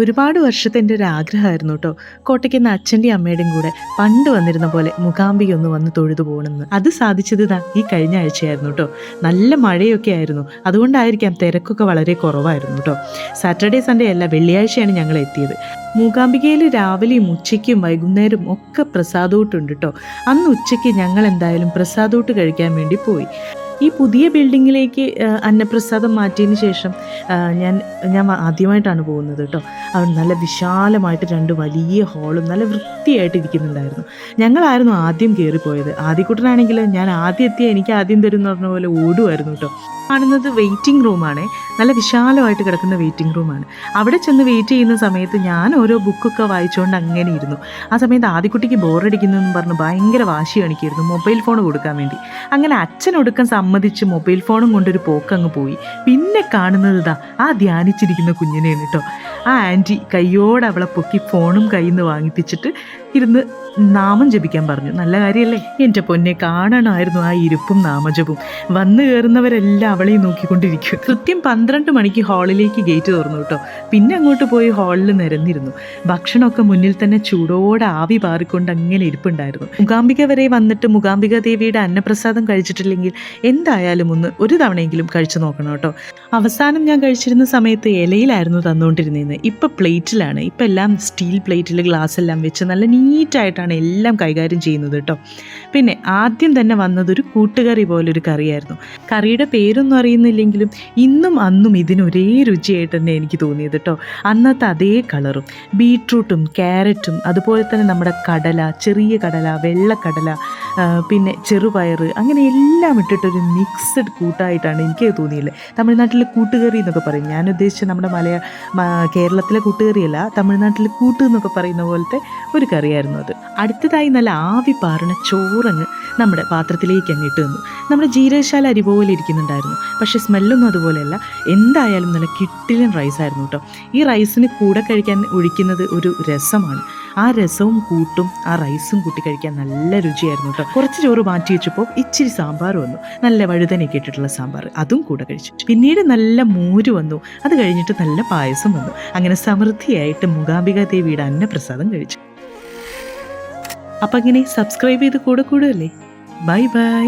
ഒരുപാട് വർഷത്തെ എന്റെ ഒരു ആഗ്രഹമായിരുന്നു കേട്ടോ. കോട്ടയ്ക്ക് നിന്ന് അച്ഛന്റെയും അമ്മയുടെയും കൂടെ പണ്ട് വന്നിരുന്ന പോലെ മുഖാംബിക ഒന്ന് വന്ന് തൊഴുതു പോകണമെന്ന്. അത് സാധിച്ചത് ഇതാ ഈ കഴിഞ്ഞ ആഴ്ചയായിരുന്നു കേട്ടോ. നല്ല മഴയൊക്കെ ആയിരുന്നു. അതുകൊണ്ടായിരിക്കാം തിരക്കൊക്കെ വളരെ കുറവായിരുന്നു കേട്ടോ. സാറ്റർഡേ സൺഡേ അല്ല വെള്ളിയാഴ്ചയാണ് ഞങ്ങൾ എത്തിയത്. മൂകാംബികയിൽ രാവിലെയും ഉച്ചയ്ക്കും വൈകുന്നേരം ഒക്കെ പ്രസാദോട്ടുണ്ട് കേട്ടോ. അന്ന് ഉച്ചയ്ക്ക് ഞങ്ങൾ എന്തായാലും പ്രസാദോട്ട് കഴിക്കാൻ വേണ്ടി പോയി. ഈ പുതിയ ബിൽഡിങ്ങിലേക്ക് അന്നപ്രസാദം മാറ്റിയതിന് ശേഷം ഞാൻ ഞാൻ ആദ്യമായിട്ടാണ് പോകുന്നത് കേട്ടോ. അവിടെ നല്ല വിശാലമായിട്ട് രണ്ട് വലിയ ഹാളും നല്ല വൃത്തിയായിട്ട് ഇരിക്കുന്നുണ്ടായിരുന്നു. ഞങ്ങളായിരുന്നു ആദ്യം കയറിപ്പോയത്. ആദ്യക്കുട്ടനാണെങ്കിൽ ഞാൻ ആദ്യം എത്തിയ എനിക്ക് ആദ്യം തരും എന്ന് പറഞ്ഞ പോലെ ഓടുമായിരുന്നു കേട്ടോ. കാണുന്നത് വെയിറ്റിംഗ് റൂമാണ് നല്ല വിശാലമായിട്ട് കിടക്കുന്ന വെയിറ്റിംഗ് റൂമാണ് അവിടെ ചെന്ന് വെയിറ്റ് ചെയ്യുന്ന സമയത്ത് ഞാൻ ഓരോ ബുക്കൊക്കെ വായിച്ചുകൊണ്ട് അങ്ങനെ ഇരുന്നു. ആ സമയത്ത് ആദ്യക്കുട്ടിക്ക് ബോറടിക്കുന്നു എന്ന് പറഞ്ഞ് ഭയങ്കര വാശി കാണിക്കായിരുന്നു മൊബൈൽ ഫോൺ കൊടുക്കാൻ വേണ്ടി. അങ്ങനെ അച്ഛൻ ഒടുക്കം സമ്മതിച്ച് മൊബൈൽ ഫോണും കൊണ്ടൊരു പോക്കങ്ങ് പോയി. പിന്നെ കാണുന്നത് ഇതാ ആ ധ്യാനിച്ചിരിക്കുന്ന കുഞ്ഞിനെയാണ് കേട്ടോ ആ ആന്റി കയ്യോടെ അവളെ പൊക്കി ഫോണും കയ്യിൽ നിന്ന് വാങ്ങിപ്പിച്ചിട്ട് ഇരുന്ന് നാമം ജപിക്കാൻ പറഞ്ഞു. നല്ല കാര്യമല്ലേ എന്റെ പൊന്നെ കാണണമായിരുന്നു ആ ഇരുപ്പും നാമജപും വന്നു കയറുന്നവരെല്ലാം അവളെയും നോക്കിക്കൊണ്ടിരിക്കും. കൃത്യം പന്ത്രണ്ട് മണിക്ക് ഹാളിലേക്ക് ഗേറ്റ് തുറന്നു കേട്ടോ. പിന്നെ അങ്ങോട്ട് പോയി ഹാളിൽ നിരന്നിരുന്നു. ഭക്ഷണമൊക്കെ മുന്നിൽ തന്നെ ചൂടോടെ ആവി പാറിക്കൊണ്ട് അങ്ങനെ ഇരിപ്പുണ്ടായിരുന്നു. മുകാംബിക വരെ വന്നിട്ട് മുകാംബിക ദേവിയുടെ അന്നപ്രസാദം കഴിച്ചിട്ടില്ലെങ്കിൽ എന്തായാലും ഒന്ന് ഒരു തവണയെങ്കിലും കഴിച്ചു നോക്കണം കേട്ടോ. അവസാനം ഞാൻ കഴിച്ചിരുന്ന സമയത്ത് ഇലയിലായിരുന്നു തന്നുകൊണ്ടിരുന്നത് ഇപ്പം പ്ലേറ്റിലാണ്. ഇപ്പം എല്ലാം സ്റ്റീൽ പ്ലേറ്റിൽ ഗ്ലാസ് എല്ലാം വെച്ച് നല്ല നീറ്റായിട്ടാണ് എല്ലാം കൈകാര്യം ചെയ്യുന്നത് കേട്ടോ പിന്നെ ആദ്യം തന്നെ വന്നതൊരു കൂട്ടുകറി പോലൊരു കറിയായിരുന്നു. കറിയുടെ പേരൊന്നും അറിയുന്നില്ലെങ്കിലും ഇന്നും അന്നും ഇതിന് ഒരേ രുചിയായിട്ട് തന്നെ എനിക്ക് തോന്നിയത് കേട്ടോ അന്നത്തെ അതേ കളറും. ബീട്രൂട്ടും ക്യാരറ്റും അതുപോലെ തന്നെ നമ്മുടെ കടല ചെറിയ കടല വെള്ളക്കടല പിന്നെ ചെറുപയർ അങ്ങനെ എല്ലാം ഇട്ടിട്ടൊരു മിക്സഡ് കൂട്ടായിട്ടാണ് എനിക്ക് തോന്നിയില്ലേ തമിഴ്നാട്ടിലെ കൂട്ടുകറി എന്നൊക്കെ പറയും. ഞാൻ ഉദ്ദേശിച്ച നമ്മുടെ മലയാ കേരളത്തിലെ കൂട്ടുകറിയല്ല തമിഴ്നാട്ടിലെ കൂട്ട് എന്നൊക്കെ പറയുന്ന പോലത്തെ ഒരു കറിയായിരുന്നു അത്. അടുത്തതായി നല്ല ആവി പാറണ ചോറങ്ങ്. നമ്മുടെ പാത്രത്തിലേക്ക് അങ്ങ് ഇട്ട് തന്നു. നമ്മുടെ ജീരകശാല അരി പോലെ ഇരിക്കുന്നുണ്ടായിരുന്നു. പക്ഷേ സ്മെല്ലൊന്നും അതുപോലെയല്ല. എന്തായാലും നല്ല കിട്ടിലൻ റൈസ് ആയിരുന്നു കേട്ടോ. ഈ റൈസിന് കൂടെ കഴിക്കാൻ ഒഴിക്കുന്നത് ഒരു രസമാണ്. ആ രസവും കൂട്ടും ആ റൈസും കൂട്ടി കഴിക്കാൻ നല്ല രുചിയായിരുന്നു കേട്ടോ. കുറച്ച് ചോറ് മാറ്റി വെച്ചപ്പോൾ ഇച്ചിരി സാമ്പാർ വന്നു. നല്ല വഴുതനയൊക്കെ ഇട്ടിട്ടുള്ള സാമ്പാർ അതും കൂടെ കഴിച്ചു. പിന്നീട് നല്ല മോര് വന്നു. അത് കഴിഞ്ഞിട്ട് നല്ല പായസം വന്നു. അങ്ങനെ സമൃദ്ധിയായിട്ട് മൂകാംബിക ദേവിയുടെ അന്നപ്രസാദം കഴിച്ചു. അപ്പം ഇങ്ങനെ സബ്സ്ക്രൈബ് ചെയ്ത് കൂടെ കൂടുമല്ലേ ബൈ ബൈ